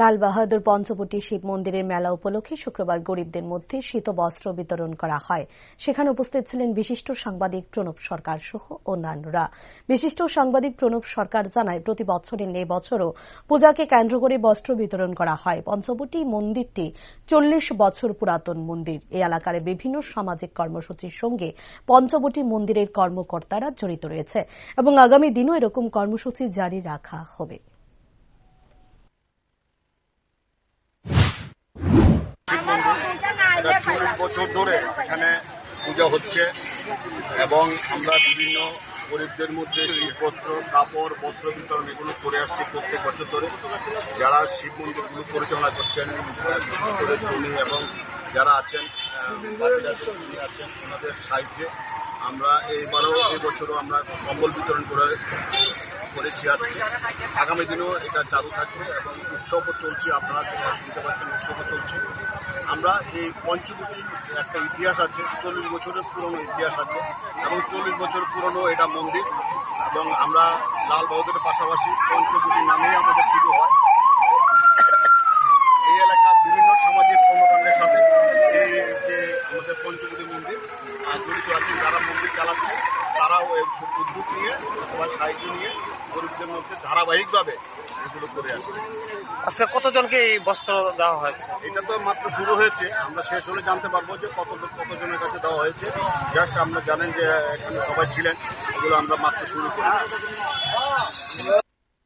লাল বাহাদুর পঞ্চবটী শিব মন্দিরের মেলা উপলক্ষে শুক্রবার গরিবদের মধ্যে শীত বস্ত্র বিতরণ করা হয়। সেখানে উপস্থিত ছিলেন বিশিষ্ট সাংবাদিক প্রণব সরকার সহ অন্যান্যরা। বিশিষ্ট সাংবাদিক প্রণব সরকার জানায়, প্রতি বছরের নেই বছরও পূজাকে কেন্দ্র করে বস্ত্র বিতরণ করা হয়। পঞ্চবটি মন্দিরটি চল্লিশ বছর পুরাতন মন্দির। এই এলাকার বিভিন্ন সামাজিক কর্মসূচির সঙ্গে পঞ্চবটি মন্দিরের কর্মকর্তারা জড়িত রয়েছে এবং আগামী দিনও এরকম কর্মসূচি জারি রাখা হবে। এটা চল্লিশ বছর ধরে এখানে পূজা হচ্ছে এবং আমরা বিভিন্ন গরিবদের মধ্যে শীতপত্র কাপড়, বস্ত্র বিতরণ এগুলো করে আসছি প্রত্যেক বছর ধরে। যারা শিব মন্দিরগুলো পরিচালনা করছেন এবং যারা আছেন আছেন, ওনাদের সাহায্যে আমরা এইবারও এই বছরও আমরা কম্বল বিতরণ করে করেছি আজকে। আগামী দিনেও এটা চালু থাকবে এবং উৎসবও চলছে, আপনারা শুনতে পাচ্ছেন, উৎসবও চলছে। আমরা এই পঞ্চবটির একটা ইতিহাস আছে, চল্লিশ বছরের পুরনো ইতিহাস আছে এবং চল্লিশ বছর পুরনো এটা মন্দির এবং আমরা লাল বাহাদুরের পাশাপাশি পঞ্চবটি নামেই আমাদের পুজো হয় এই এলাকার বিভিন্ন সামাজিক কর্মকাণ্ডের সাথে এই যে আমাদের মন্দির আর জড়িত আছেন যারা মন্দির চালাচ্ছে তারাও উদ্যোগ নিয়ে সবার সাহায্য নিয়ে গরিবদের মধ্যে ধারাবাহিকভাবে এগুলো করে আসছে। আজকে কতজনকে এই বস্ত্র দেওয়া হয়েছে? এটা তো মাত্র শুরু হয়েছে। আমরা শেষ হলে জানতে পারব যে কত কতজনের কাছে দেওয়া হয়েছে। জাস্ট আমরা জানেন যে এখানে সবাই ছিলেন এগুলো আমরা মাত্র শুরু করি